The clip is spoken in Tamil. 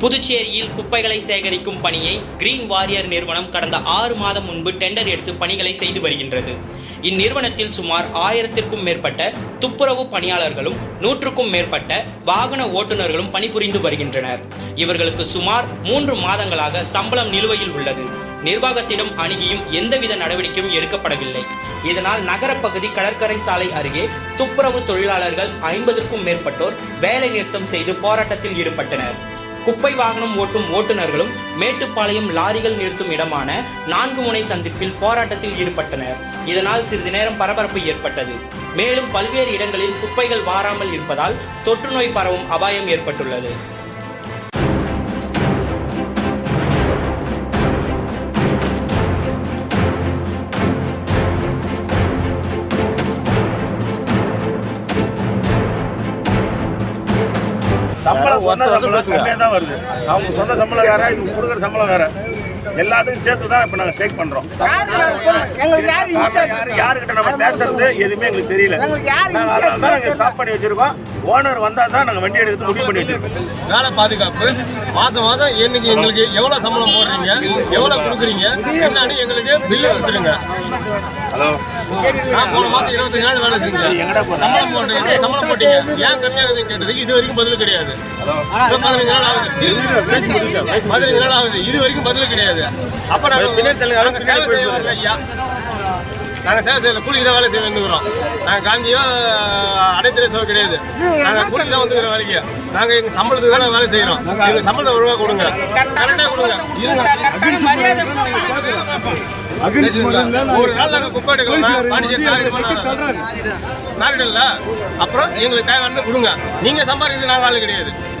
புதுச்சேரியில் குப்பைகளை சேகரிக்கும் பணியை கிரீன் வாரியர் நிறுவனம் கடந்த ஆறு மாதம் முன்பு டெண்டர் எடுத்து பணிகளை செய்து வருகின்றது. இந்நிறுவனத்தில் சுமார் ஆயிரத்திற்கும் மேற்பட்ட துப்புரவு பணியாளர்களும் நூற்றுக்கும் மேற்பட்ட வாகன ஓட்டுநர்களும் பணிபுரிந்து வருகின்றனர். இவர்களுக்கு சுமார் மூன்று மாதங்களாக சம்பளம் நிலுவையில் உள்ளது. நிர்வாகத்திடம் அணுகியும் எந்தவித நடவடிக்கையும் எடுக்கப்படவில்லை. இதனால் நகரப்பகுதி கடற்கரை சாலை அருகே துப்புரவு தொழிலாளர்கள் ஐம்பதற்கும் மேற்பட்டோர் வேலை நிறுத்தம் செய்து போராட்டத்தில் ஈடுபட்டனர். குப்பை வாகனம் ஓட்டும் ஓட்டுநர்களும் மேட்டுப்பாளையம் லாரிகள் நிறுத்தும் இடமான நான்கு முனை சந்திப்பில் போராட்டத்தில் ஈடுபட்டனர். இதனால் சிறிது நேரம் பரபரப்பு ஏற்பட்டது. மேலும் பல்வேறு இடங்களில் குப்பைகள் வாராமல் இருப்பதால் தொற்று நோய் பரவும் அபாயம் ஏற்பட்டுள்ளது. சம்பளம் சொன்ன சம்பளம். கம்மியாக தான் வருது. அவங்க சொன்ன சம்பளம் வேற இவங்க கொடுக்குற சம்பளம் வேற. எல்லாத்துக்கும் சேர்த்து தான் இப்போ நாங்கள் ஸ்ட்ரைக் பண்றோம். எங்களுக்கு யாரு காரணம் யாரு? யாருக்கிட்ட நம்ம பேசுறது எதுவுமே எங்களுக்கு தெரியல. நாங்கள் ஸ்டாப் பண்ணி வச்சிருக்கோம். ஓனர் வந்தா தான் நாங்கள் வண்டி எடுத்து முடிவு பண்ணி வச்சிருக்கோம். வேலை பாதுகாப்பு. மாசம் மாசம் இன்னைக்கு எங்களுக்கு எவ்வளவு சம்பளம் போடுறீங்க? எவ்வளவு கொடுக்குறீங்க? என்னன்னு எங்களுக்கு பில்லு கொடுத்துருங்க. ஹலோ நான் போன மாசம் இருபத்தஞ்சு நாள் வேலை செஞ்சேன்? சம்பளம் போடுறீங்க. சம்பளம் போட்டீங்க? ஏன் கம்மியாகுதுன்னு கேட்டதுக்கு இது வரைக்கும் பதில் கிடையாது. பதினஞ்சு நாள் ஆகுது. பதினஞ்சு நாள் ஆகுது. இது வரைக்கும் பதில் கிடையாது. அப்ப நாங்க பின்னாடி வரல ஐயா நாங்க சேவை செய்யல கூலிக்கு தான் வேலை செய்ய வந்துக்கிறோம் நாங்க காந்தியோ அடைத்துறை சேவை கிடையாது. நாங்க கூலிக்கு தான் வந்துக்கிறோம் வேலைக்கு. நாங்க எங்க சம்பளத்துக்கு தானே வேலை செய்யறோம். எங்க சம்பளத்தை ஒழுங்கா கொடுங்க. கரெக்டா கொடுங்க. ஒரு நாள் நாங்க குப்பை எடுக்கலாம் பாண்டிச்சேரி நாரிடல் நாரிடல்ல அப்புறம் எங்களுக்கு தேவையான கொடுங்க. நீங்க சம்பாதிக்கிறது நாங்க ஆளு கிடையாது.